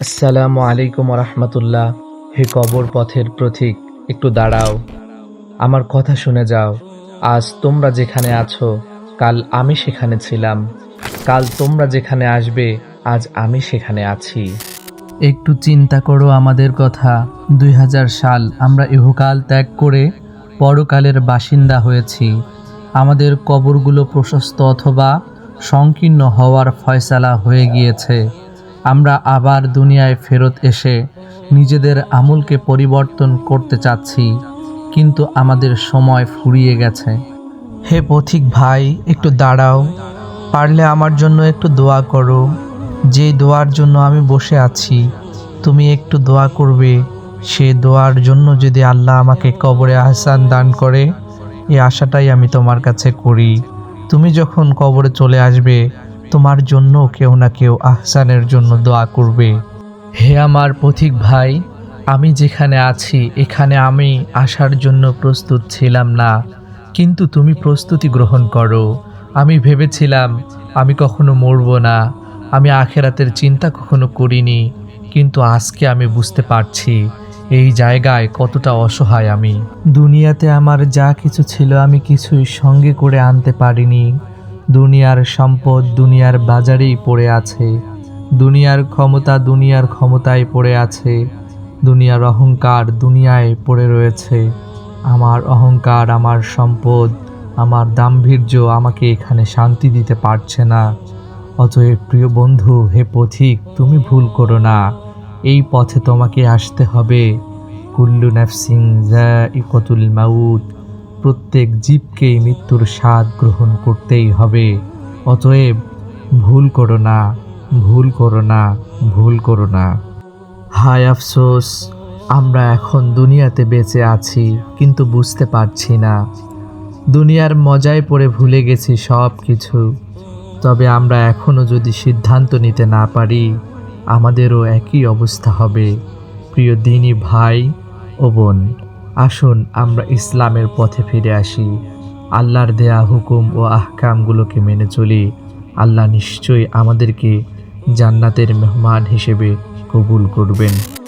আসসালামু আলাইকুম রহমতুল্লাহ হে কবর পথের প্রতীক, একটু দাঁড়াও। আমার কথা শুনে যাও। আজ তোমরা যেখানে আছো, কাল আমি সেখানে ছিলাম। কাল তোমরা যেখানে আসবে, আজ আমি সেখানে আছি। একটু চিন্তা করো আমাদের কথা। দুই হাজার সাল আমরা ইহকাল ত্যাগ করে পরকালের বাসিন্দা হয়েছি। আমাদের কবরগুলো প্রশস্ত অথবা সংকীর্ণ হওয়ার ফয়সালা হয়ে গিয়েছে। আমরা আবার দুনিয়ায় ফেরত এসে নিজেদের আমলকে পরিবর্তন করতে চাচ্ছি, কিন্তু আমাদের সময় ফুরিয়ে গেছে। হে পথিক ভাই, একটু দাঁড়াও। পারলে আমার জন্য একটু দোয়া করো। যে দোয়ার জন্য আমি বসে আছি, তুমি একটু দোয়া করবে। সে দোয়ার জন্য যদি আল্লাহ আমাকে কবরে আহসান দান করে এই আশাটাই আমি তোমার কাছে করি। তুমি যখন কবরে চলে আসবে তোমার জন্য কেউ না কেউ আহসানের জন্য দোয়া করবে। হে আমার পথিক ভাই, আমি যেখানে আছি, এখানে আমি আসার জন্য প্রস্তুত ছিলাম না। কিন্তু তুমি প্রস্তুতি গ্রহণ করো। আমি ভেবেছিলাম, আমি কখনো মরব না। আমি আখেরাতের চিন্তা কখনো করিনি। কিন্তু আজকে আমি বুঝতে পারছি, এই জায়গায় কতটা অসহায় আমি। দুনিয়াতে আমার যা কিছু ছিল আমি কিছুই সঙ্গে করে আনতে পারিনি। দুনিয়ার সম্পদ দুনিয়ার বাজারেই পড়ে আছে। দুনিয়ার ক্ষমতা দুনিয়ার ক্ষমতায় পড়ে আছে। দুনিয়ার অহংকার দুনিয়ায় পড়ে রয়েছে। আমার অহংকার, আমার সম্পদ, আমার দাম্ভীর্য আমাকে এখানে শান্তি দিতে পারছে না। অতএব প্রিয় বন্ধু, হে পথিক, তুমি ভুল করো না। এই পথে তোমাকে আসতে হবে। কুল্লু নাফসিং ইকতুল মাউত। প্রত্যেক জীবকেই মৃত্যুর স্বাদ গ্রহণ করতেই হবে। অতএব, ভুল করো না, ভুল করো না, ভুল করো না। হায় আফসোস, আমরা এখন দুনিয়াতে বেঁচে আছি, কিন্তু বুঝতে পারছি না। দুনিয়ার মজায় পড়ে ভুলে গেছি সব কিছু। তবে আমরা এখনও যদি সিদ্ধান্ত নিতে না পারি, আমাদেরও একই অবস্থা হবে। প্রিয় দিনী ভাই ও বোন আসুন, আমরা ইসলামের পথে ফিরে আসি। আল্লাহর দেয়া হুকুম ও আহকামগুলোকে মেনে চলি। আল্লাহ নিশ্চয়ই আমাদেরকে জান্নাতের মেহমান হিসেবে কবুল করবেন।